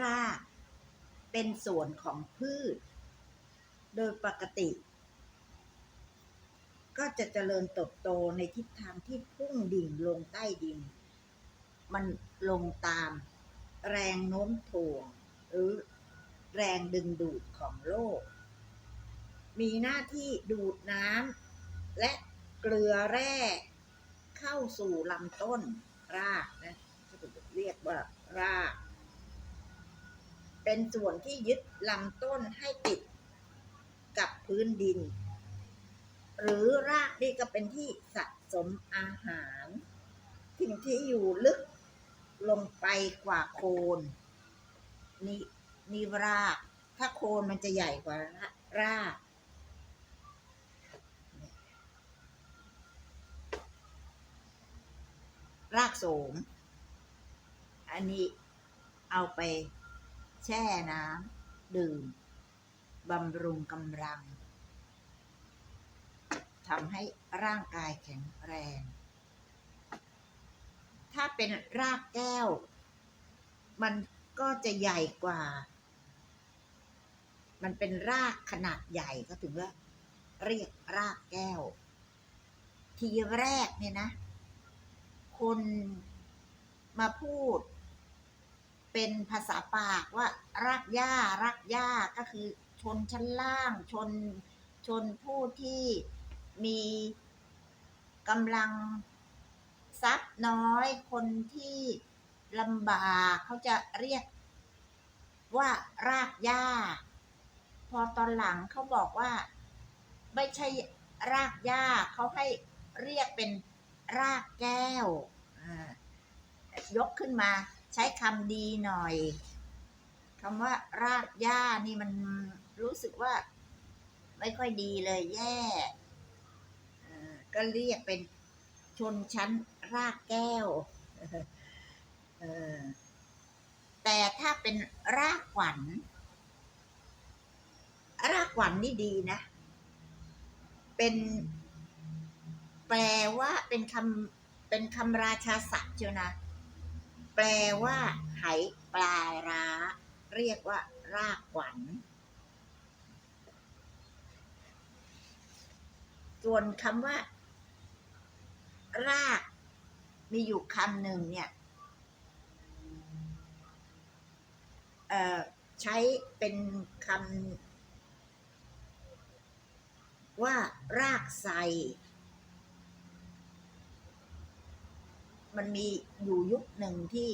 รากเป็นส่วนของพืช โดยปกติ ก็จะเจริญเติบโตในทิศทางที่พุ่งดิ่งลงใต้ดิน มันลงตามแรงโน้มถ่วง หรือแรงดึงดูดของโลก มีหน้าที่ดูดน้ำและเกลือแร่เข้าสู่ลำต้นรากนะเรียกว่าราก เป็นส่วนที่ยึดลำต้นให้ติดกับพื้นดิน หรือรากนี่ก็เป็นที่สะสมอาหารสิ่งที่อยู่ลึกลงไปกว่าโคนนี่นี่ราก ถ้าโคนมันจะใหญ่กว่าราก รากโสม อันนี้เอาไป แช่น้ำดื่มบำรุงกำลังทำให้ร่างกายแข็งแรง ถ้าเป็นรากแก้ว มันก็จะใหญ่กว่า มันเป็นรากขนาดใหญ่ก็ถึงว่าเรียกรากแก้ว ทีแรกเนี่ยนะ คนมาพูด เป็นภาษาปากว่ารากหญ้ารากหญ้าก็คือชนชั้นล่าง ชนชนผู้ที่มีกำลังทรัพย์น้อย คนที่ลำบากเขาจะเรียกว่ารากหญ้า พอตอนหลังเขาบอกว่า ไม่ใช่รากหญ้าเขาให้เรียกเป็นรากแก้ว ยกขึ้นมา ใช้คำดีหน่อยคำว่ารากหญ้านี่มันรู้สึกว่า ไม่ค่อยดีเลยแย่ก็เรียกเป็นชนชั้นรากแก้วแต่ถ้าเป็นรากขวัญรากขวัญนี่ดีนะ เป็น แปลว่าเป็นคำเป็นคำราชาศัพท์เชียวนะ แปลว่า ไหปลายร้า เรียกว่า รากขวัญส่วนคำว่า ราก มีอยู่คำหนึ่งเนี่ยใช้เป็นคำว่ารากไท มันมีอยู่ยุคหนึ่งที่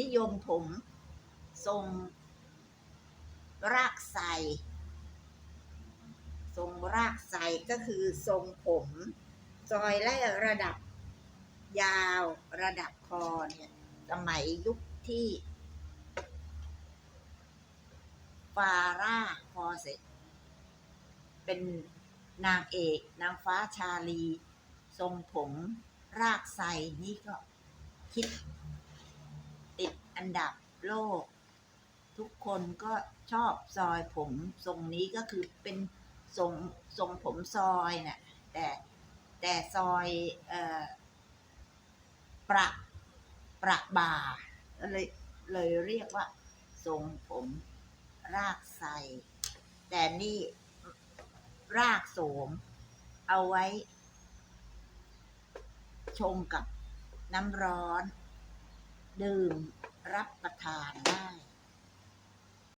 นิยมผมทรงรากไทรทรงรากไทรก็คือทรงผมซอยไล่ระดับยาวระดับคอเนี่ยสมัยยุคที่ฟาร่าฟอเสร็จเป็นนางเอกนางฟ้าชาลี ทรงผม รากไทรนี่ก็คิดติดอันดับโลก ทุกคนก็ชอบซอยผมทรงนี้ก็คือเป็นทรงทรงผมซอยนะ่ะแต่แต่ซอยเอ่อประประบาเลยเลยเรียกว่า ทรงผมรากไทรแต่นี่รากโสมเอาไว้ ชงกับน้ำร้อน ดื่มรับประทานได้